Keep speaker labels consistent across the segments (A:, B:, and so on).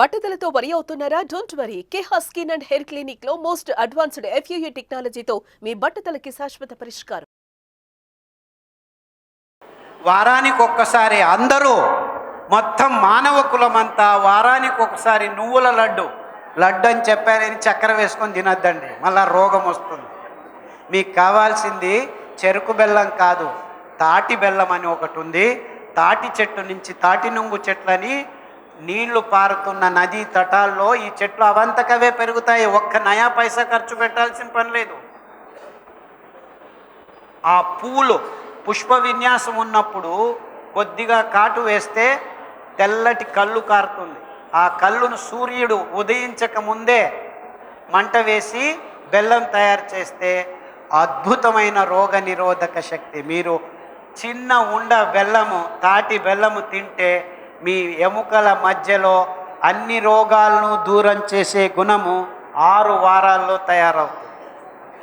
A: బట్టతలతో వరి అవుతున్నారా? Don't worry Keha skin and hair క్లినిక్లో most advanced FUE టెక్నాలజీతో మీ బట్టతలకి శాశ్వత పరిష్కారం.
B: వారానికి ఒక్కసారి అందరూ మొత్తం మానవ కులమంతా వారానికి ఒకసారి నువ్వుల లడ్డు. లడ్డు అని చెప్పారని చక్కెర వేసుకొని తినొద్దండి. మళ్ళా రోగం వస్తుంది. మీకు కావాల్సింది చెరుకు బెల్లం కాదు తాటి బెల్లం అని ఒకటి ఉంది. తాటి చెట్టు నుంచి తాటి నుంగు చెట్లని నీళ్ళు పారుతున్న నదీ తటాల్లో ఈ చెట్లు అవంతకవే పెరుగుతాయి. ఒక్క నయా పైసా ఖర్చు పెట్టాల్సిన పని లేదు. ఆ పూలు పుష్ప విన్యాసం ఉన్నప్పుడు కొద్దిగా కాటు వేస్తే తెల్లటి కళ్ళు కారుతుంది. ఆ కళ్ళును సూర్యుడు ఉదయించక ముందే మంట వేసి బెల్లం తయారు చేస్తే అద్భుతమైన రోగ నిరోధక శక్తి. మీరు చిన్న ఉండ బెల్లము తాటి బెల్లము తింటే మీ ఎముకల మధ్యలో అన్ని రోగాలను దూరం చేసే గుణము ఆరు వారాల్లో తయారవుతుంది.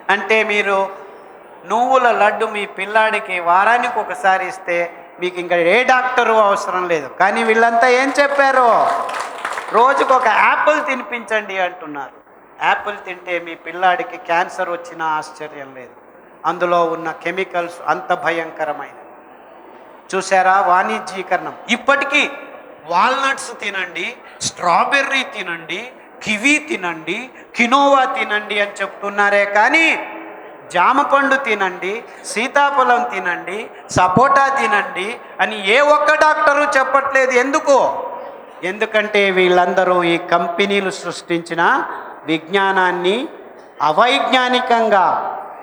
B: అంటే మీరు నువ్వుల లడ్డు మీ పిల్లాడికి వారానికి ఒకసారి ఇస్తే మీకు ఇంకా ఏ డాక్టరు అవసరం లేదు. కానీ వీళ్ళంతా ఏం చెప్పారు? రోజుకు ఒక యాపిల్ తినిపించండి అంటున్నారు. యాపిల్ తింటే మీ పిల్లాడికి క్యాన్సర్ వచ్చినా ఆశ్చర్యం లేదు. అందులో ఉన్న కెమికల్స్ అంత భయంకరమైనవి. చూసారా వాణిజ్యీకరణం? ఇప్పటికీ వాల్నట్స్ తినండి స్ట్రాబెర్రీ తినండి కివీ తినండి కినోవా తినండి అని చెప్తున్నారే కానీ జామపండు తినండి సీతాఫలం తినండి సపోటా తినండి అని ఏ ఒక్క డాక్టరు చెప్పట్లేదు. ఎందుకు? ఎందుకంటే వీళ్ళందరూ ఈ కంపెనీలు సృష్టించిన విజ్ఞానాన్ని అవైజ్ఞానికంగా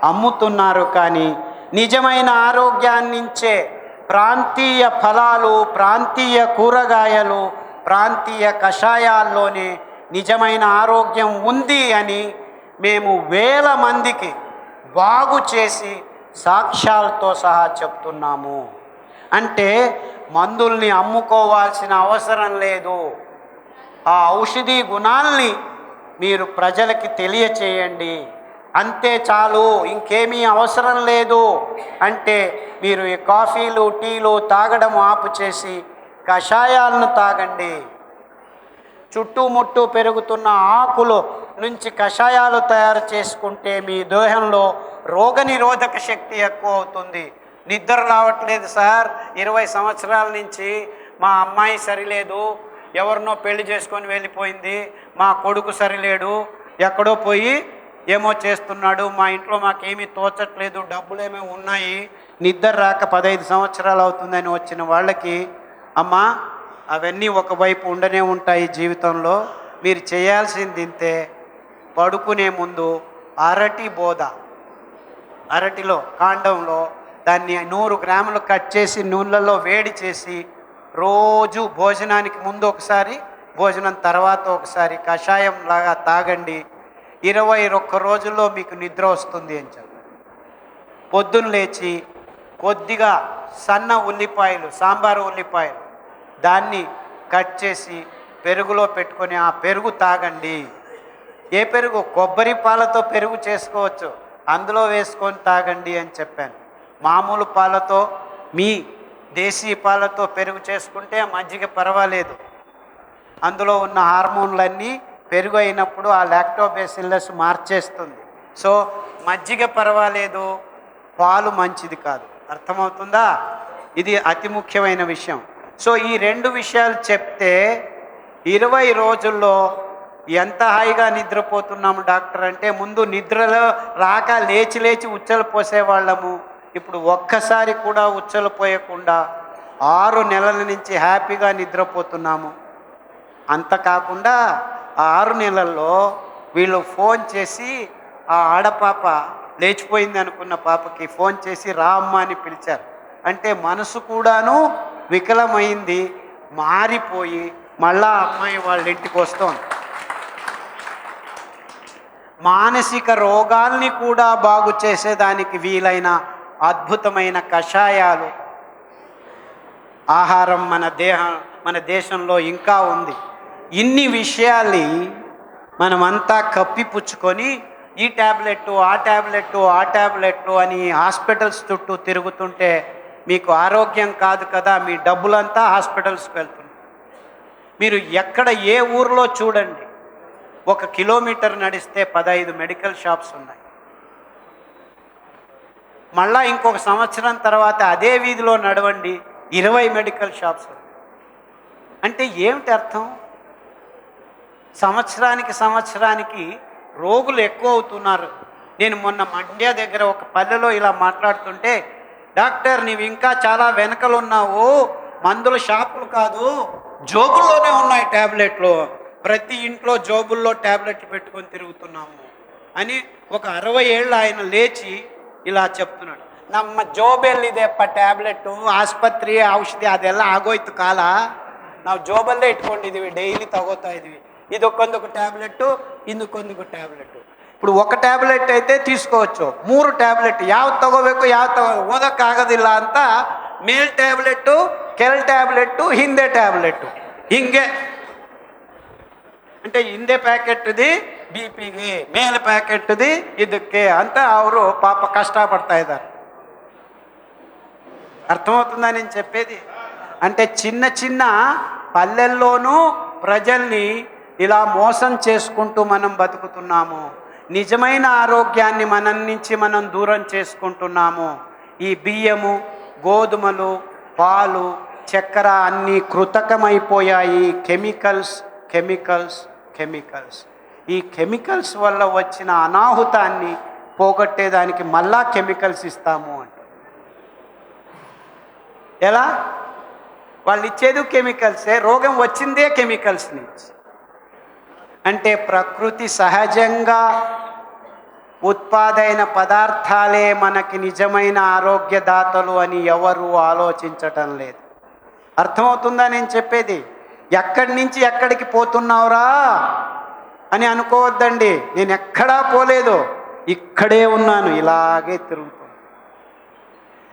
B: అమ్ముతున్నారు కానీ నిజమైన ఆరోగ్యాన్నించే ప్రాంతీయ ఫలాలు ప్రాంతీయ కూరగాయలు ప్రాంతీయ కషాయాల్లోనే నిజమైన ఆరోగ్యం ఉంది అని మేము వేల మందికి బాగు చేసి సాక్ష్యాలతో సహా చెప్తున్నాము. అంటే మందుల్ని అమ్ముకోవాల్సిన అవసరం లేదు. ఆ ఔషధీ గుణాల్ని మీరు ప్రజలకి తెలియచేయండి. అంతే చాలు ఇంకేమీ అవసరం లేదు అంటే మీరు ఈ కాఫీలు టీలు తాగడం ఆపు చేసి కషాయాలను తాగండి. చుట్టుముట్టు పెరుగుతున్న ఆకులు నుంచి కషాయాలు తయారు చేసుకుంటే మీ దేహంలో రోగనిరోధక శక్తి ఎక్కువ అవుతుంది. నిద్ర రావట్లేదు సార్. ఇరవై సంవత్సరాల నుంచి మా అమ్మాయి సరిలేదు. ఎవరినో పెళ్ళి చేసుకొని వెళ్ళిపోయింది. మా కొడుకు సరిలేడు. ఎక్కడో పోయి ఏమో చేస్తున్నాడు మా ఇంట్లో మాకేమీ తోచట్లేదు డబ్బులేమో ఉన్నాయి నిద్ర రాక పదహైదు సంవత్సరాలు అవుతుందని వచ్చిన వాళ్ళకి అమ్మా అవన్నీ ఒకవైపు ఉండనే ఉంటాయి జీవితంలో మీరు చేయాల్సింది ఇంతే. పడుకునే ముందు అరటి బోధ అరటిలో కాండంలో దాన్ని నూరు గ్రాములు కట్ చేసి నూనెలలో వేడి చేసి రోజు భోజనానికి ముందు ఒకసారి భోజనం తర్వాత ఒకసారి కషాయం లాగా తాగండి ఇరవై ఒక్క రోజుల్లో మీకు నిద్ర వస్తుంది అని చెప్పారు. పొద్దున్న లేచి కొద్దిగా సన్న ఉల్లిపాయలు సాంబారు ఉల్లిపాయలు దాన్ని కట్ చేసి పెరుగులో పెట్టుకొని ఆ పెరుగు తాగండి. ఏ పెరుగు? కొబ్బరి పాలతో పెరుగు చేసుకోవచ్చు. అందులో వేసుకొని తాగండి అని చెప్పాను. మామూలు పాలతో మీ దేశీ పాలతో పెరుగు చేసుకుంటే మజ్జిగ పర్వాలేదు. అందులో ఉన్న హార్మోన్లన్నీ పెరుగు అయినప్పుడు ఆ లాక్టోబేసిల్లస్ మార్చేస్తుంది. సో మజ్జిగ పర్వాలేదు పాలు మంచిది కాదు. అర్థమవుతుందా? ఇది అతి ముఖ్యమైన విషయం. సో ఈ రెండు విషయాలు చెప్తే ఇరవై రోజుల్లో ఎంత హాయిగా నిద్రపోతున్నాము డాక్టర్ అంటే ముందు నిద్రలో రాక లేచి లేచి ఉచ్చలు పోసేవాళ్ళము. ఇప్పుడు ఒక్కసారి కూడా ఉచ్చలు పోయకుండా ఆరు నెలల నుంచి హ్యాపీగా నిద్రపోతున్నాము. అంత కాకుండా ఆ ఆరు నెలల్లో వీళ్ళు ఫోన్ చేసి ఆ ఆడపాప లేచిపోయింది అనుకున్న పాపకి ఫోన్ చేసి రా అమ్మ అని పిలిచారు. అంటే మనసు కూడాను వికలమైంది మారిపోయి మళ్ళా అమ్మాయి వాళ్ళ ఇంటికి వస్తోంది. మానసిక రోగాల్ని కూడా బాగు చేసేదానికి వీలైన అద్భుతమైన కషాయాలు ఆహారం మన దేహం మన దేశంలో ఇంకా ఉంది. ఇన్ని విషయాల్ని మనమంతా కప్పిపుచ్చుకొని ఈ ట్యాబ్లెట్ ఆ ట్యాబ్లెట్ ఆ ట్యాబ్లెట్ అని హాస్పిటల్స్ చుట్టూ తిరుగుతుంటే మీకు ఆరోగ్యం కాదు కదా మీ డబ్బులంతా హాస్పిటల్స్కి వెళ్తుంది. మీరు ఎక్కడ ఏ ఊర్లో చూడండి ఒక కిలోమీటర్ నడిస్తే పదహైదు మెడికల్ షాప్స్ ఉన్నాయి. మళ్ళా ఇంకొక సంవత్సరం తర్వాత అదే వీధిలో నడవండి ఇరవై మెడికల్ షాప్స్. అంటే ఏమిటి అర్థం? సంవత్సరానికి సంవత్సరానికి రోగులు ఎక్కువ అవుతున్నారు నేను మొన్న మండ్య దగ్గర ఒక పల్లెలో ఇలా మాట్లాడుతుంటే డాక్టర్ నీవు ఇంకా చాలా వెనకలు ఉన్నావు మందుల షాపులు కాదు జోబుల్లోనే ఉన్నాయి ట్యాబ్లెట్లు ప్రతి ఇంట్లో జోబుల్లో ట్యాబ్లెట్లు పెట్టుకొని తిరుగుతున్నాము అని ఒక అరవై ఏళ్ళు ఆయన లేచి ఇలా చెప్తున్నాడు ನಮ್ಮ ಜೋಬಲ್ಲಿದೆಪ್ಪ ಟ್ಯಾಬ್ಲೆಟ್ಟು ಆಸ್ಪತ್ರೆ ಔಷಧಿ ಅದೆಲ್ಲ ಆಗೋಯ್ತು ಕಾಲ ನಾವು ಜೋಬಲ್ಲೇ ಇಟ್ಕೊಂಡಿದ್ದೀವಿ ಡೈಲಿ ತಗೋತಾ ఇది ఒక్కొందుకు ట్యాబ్లెట్ ఇందుకొందుకు ట్యాబ్లెట్ ఇప్పుడు ఒక ಟ್ಯಾಬ್ಲೆಟ್ అయితే తీసుకోవచ్చు ಮೂರು ಟ್ಯಾಬ್ಲೆಟ್ ಯಾವ ತಗೋಬೇಕು ಯಾವ ತಗೋ ಓದಕ್ಕಾಗೋದಿಲ್ಲ ಅಂತ ಮೇಲ್ ಟ್ಯಾಬ್ಲೆಟ್ಟು ಕೆಳ ಟ್ಯಾಬ್ಲೆಟ್ಟು ಹಿಂದೆ ಟ್ಯಾಬ್ಲೆಟ್ಟು ಹಿಂಗೆ అంటే ಹಿಂದೆ ಪ್ಯಾಕೆಟ್ದಿ ಬಿ ಪಿಗೆ ಮೇಲೆ ಪ್ಯಾಕೆಟ್ದಿ ಇದಕ್ಕೆ ಅಂತ ಅವರು పాప కష్టపడతా ఇದ್ದಾರೆ అర్థమవుతుందా నేను చెప్పేది అంటే చిన్న చిన్న పల్లెల్లోనూ ప్రజల్ని ఇలా మోసం చేసుకుంటూ మనం బతుకుతున్నాము. నిజమైన ఆరోగ్యాన్ని మనం నుంచి మనం దూరం చేసుకుంటున్నాము. ఈ బియ్యము గోధుమలు పాలు చక్కెర అన్నీ కృతకమైపోయాయి. Chemicals chemicals chemicals. ఈ కెమికల్స్ వల్ల వచ్చిన అనాహుతాన్ని పోగొట్టేదానికి మళ్ళా కెమికల్స్ ఇస్తాము అంట ఎలా? వాళ్ళు ఇచ్చేది కెమికల్సే రోగం వచ్చిందే కెమికల్స్ నుంచి. అంటే ప్రకృతి సహజంగా ఉత్పాదైన పదార్థాలే మనకి నిజమైన ఆరోగ్యదాతలు అని ఎవరు ఆలోచించటం లేదు. అర్థమవుతుందా నేను చెప్పేది? ఎక్కడి నుంచి ఎక్కడికి పోతున్నావురా? అని అనుకోవద్దండి. నేను ఎక్కడా పోలేదు. ఇక్కడే ఉన్నాను. ఇలాగే తిరుగుతాను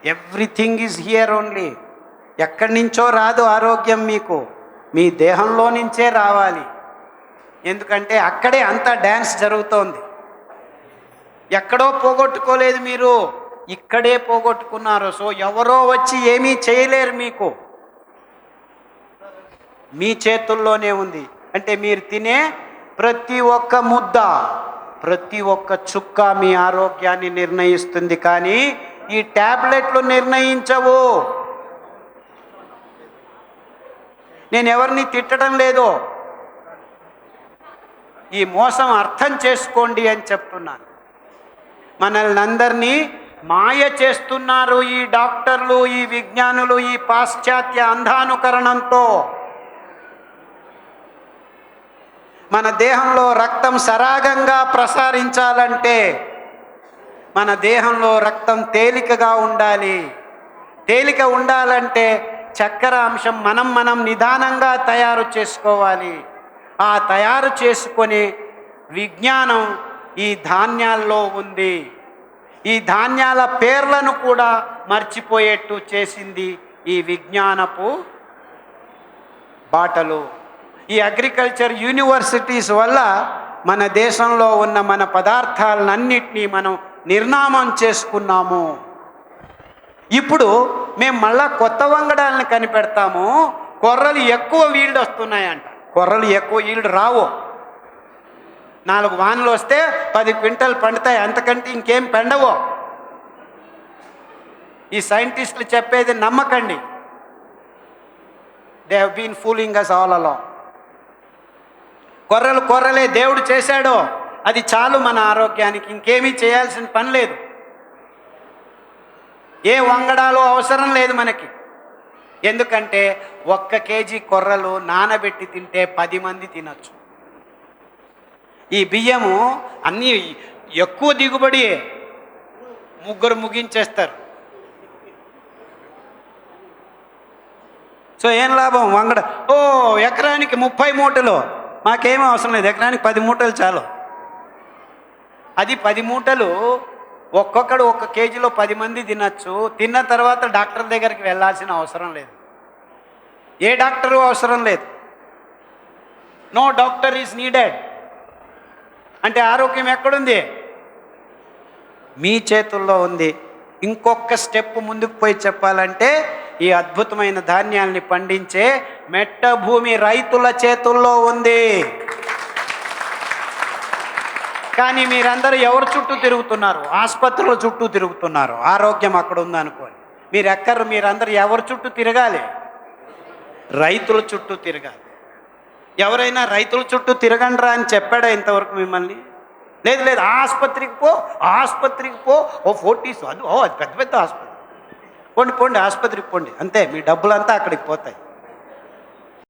B: ఎవ్రీథింగ్ ఈజ్ హియర్ ఓన్లీ. ఎక్కడి నుంచో రాదు ఆరోగ్యం మీకు. మీ దేహంలో నుంచే రావాలి. ఎందుకంటే అక్కడే అంతా డ్యాన్స్ జరుగుతోంది. ఎక్కడో పోగొట్టుకోలేదు మీరు. ఇక్కడే పోగొట్టుకున్నారు. సో ఎవరో వచ్చి ఏమీ చేయలేరు మీకు. మీ చేతుల్లోనే ఉంది. అంటే మీరు తినే ప్రతి ఒక్క ముద్ద ప్రతి ఒక్క చుక్క మీ ఆరోగ్యాన్ని నిర్ణయిస్తుంది. కానీ ఈ ట్యాబ్లెట్లు నిర్ణయించవు. నేను ఎవరిని తిట్టడం లేదు ఈ మోసం అర్థం చేసుకోండి అని చెప్తున్నాను. మనల్ని అందరినీ మాయ చేస్తున్నారు ఈ డాక్టర్లు ఈ విజ్ఞానులు ఈ పాశ్చాత్య అంధానుకరణంతో. మన దేహంలో రక్తం సరాగంగా ప్రసారించాలంటే మన దేహంలో రక్తం తేలికగా ఉండాలి. తేలిక ఉండాలంటే చక్కెర అంశం మనం మనం నిదానంగా తయారు చేసుకోవాలి. ఆ తయారు చేసుకునే విజ్ఞానం ఈ ధాన్యాల్లో ఉంది. ఈ ధాన్యాల పేర్లను కూడా మర్చిపోయేట్టు చేసింది ఈ విజ్ఞానపు బాటలు. ఈ అగ్రికల్చర్ యూనివర్సిటీస్ వల్ల మన దేశంలో ఉన్న మన పదార్థాలన్నింటినీ మనం నిర్నామం చేసుకున్నాము. ఇప్పుడు మేము మళ్ళా కొత్త వంగడాలను కనిపెడతాము. కొర్రలు ఎక్కువ వీల్డ్ వస్తున్నాయంట కొర్రలు ఎక్కువ ఈల్డ్ రావు. నాలుగు వానలు వస్తే పది క్వింటల్ పండుతాయి అంతకంటే ఇంకేం పెండవు. ఈ సైంటిస్టులు చెప్పేది నమ్మకండి. They have been fooling us all కొర్రలు కొర్రలే దేవుడు చేశాడో. అది చాలు మన ఆరోగ్యానికి ఇంకేమీ చేయాల్సిన పని లేదు. ఏ వంగడాలు అవసరం లేదు మనకి. ఎందుకంటే ఒక్క కేజీ కొర్రలు నానబెట్టి తింటే పది మంది తినచ్చు. ఈ బియ్యము అన్నీ ఎక్కువ దిగుబడి ముగ్గురు ముగించేస్తారు. సో ఏం లాభం వంగడ? ఓ ఎకరానికి ముప్పై మూటలు. మాకేమీ అవసరం లేదు. ఎకరానికి పది మూటలు చాలు. అది పది మూటలు ఒక్కొక్కడు ఒక్క కేజీలో పది మంది తినచ్చు. తిన్న తర్వాత డాక్టర్ దగ్గరికి వెళ్ళాల్సిన అవసరం లేదు. ఏ డాక్టరు అవసరం లేదు. No doctor is needed. అంటే ఆరోగ్యం ఎక్కడుంది? మీ చేతుల్లో ఉంది. ఇంకొక స్టెప్ ముందుకు పోయి చెప్పాలంటే ఈ అద్భుతమైన ధాన్యాల్ని పండించే మెట్ట భూమి రైతుల చేతుల్లో ఉంది. కానీ మీరందరూ ఎవరి చుట్టూ తిరుగుతున్నారు? ఆసుపత్రుల చుట్టూ తిరుగుతున్నారు. ఆరోగ్యం అక్కడ ఉందనుకోని మీరు ఎక్కరు మీరందరూ ఎవరి చుట్టూ తిరగాలి? రైతుల చుట్టూ తిరగాలి. ఎవరైనా రైతుల చుట్టూ తిరగండ్రా అని చెప్పాడా ఇంతవరకు మిమ్మల్ని? లేదు లేదు. ఆసుపత్రికి పో ఆసుపత్రికి పో. ఓ ఫోర్టీస్ అది ఓ అది పెద్ద పెద్ద ఆసుపత్రి. పోండి పోండి ఆసుపత్రికి పోండి. అంతే మీ డబ్బులంతా అక్కడికి పోతాయి.